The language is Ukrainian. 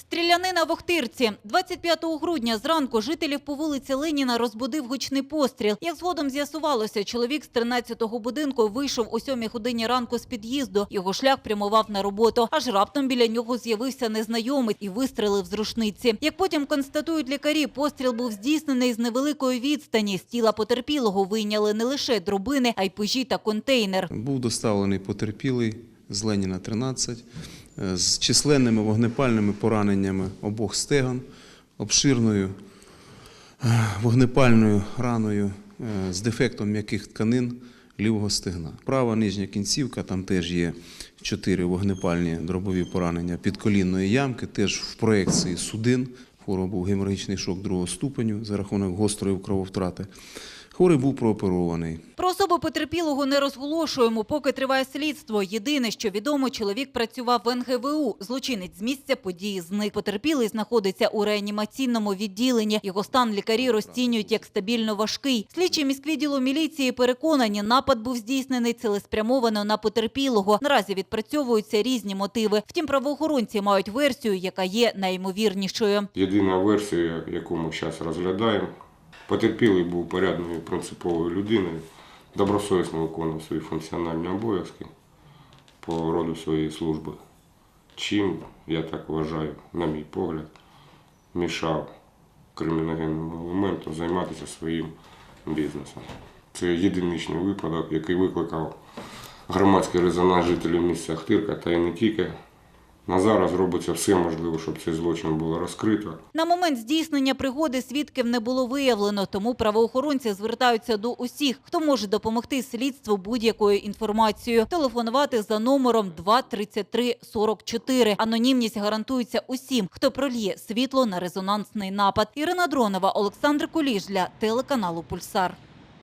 Стрілянина в Охтирці. 25 грудня зранку жителів по вулиці Леніна розбудив гучний постріл. Як згодом з'ясувалося, чоловік з 13-го будинку вийшов о 7 годині ранку з під'їзду. Його шлях прямував на роботу. Аж раптом біля нього з'явився незнайомець і вистрелив з рушниці. Як потім констатують лікарі, постріл був здійснений з невеликої відстані. З тіла потерпілого вийняли не лише дробини, а й пожі та контейнер. Був доставлений потерпілий з Леніна 13 е, з численними вогнепальними пораненнями обох стегон, обширною е, вогнепальною раною е, з дефектом м'яких тканин лівого стегна. Права нижня кінцівка, там теж є чотири вогнепальні дробові поранення підколінної ямки, теж в проекції судин. Хворого був геморрагічний шок другого ступеню за рахунок гострої крововтрати. Хворий був прооперований. Про особу потерпілого не розголошуємо, поки триває слідство. Єдине, що відомо, чоловік працював в НГВУ. Злочинець з місця події зник. Потерпілий знаходиться у реанімаційному відділенні. Його стан лікарі розцінюють як стабільно важкий. Слідчі міськвідділу міліції переконані, напад був здійснений цілеспрямовано на потерпілого. Наразі відпрацьовуються різні мотиви. Втім, правоохоронці мають версію, яка є найімовірнішою. Єдина версія, яку ми зараз розглядаємо, потерпілий був порядною принциповою людиною, добросовісно виконував свої функціональні обов'язки по роду своєї служби. Чим, я так вважаю, на мій погляд, мішав криміногенному елементу займатися своїм бізнесом. Це єдиничний випадок, який викликав громадський резонанс жителів місця Ахтирка та й не тільки. На зараз робиться все можливе, щоб цей злочин було розкрито. На момент здійснення пригоди свідків не було виявлено, тому правоохоронці звертаються до усіх, хто може допомогти слідству будь-якою інформацією. Телефонувати за номером 233 44. Анонімність гарантується усім, хто прольє світло на резонансний напад. Ірина Дронова, Олександр Куліш для телеканалу Пульсар.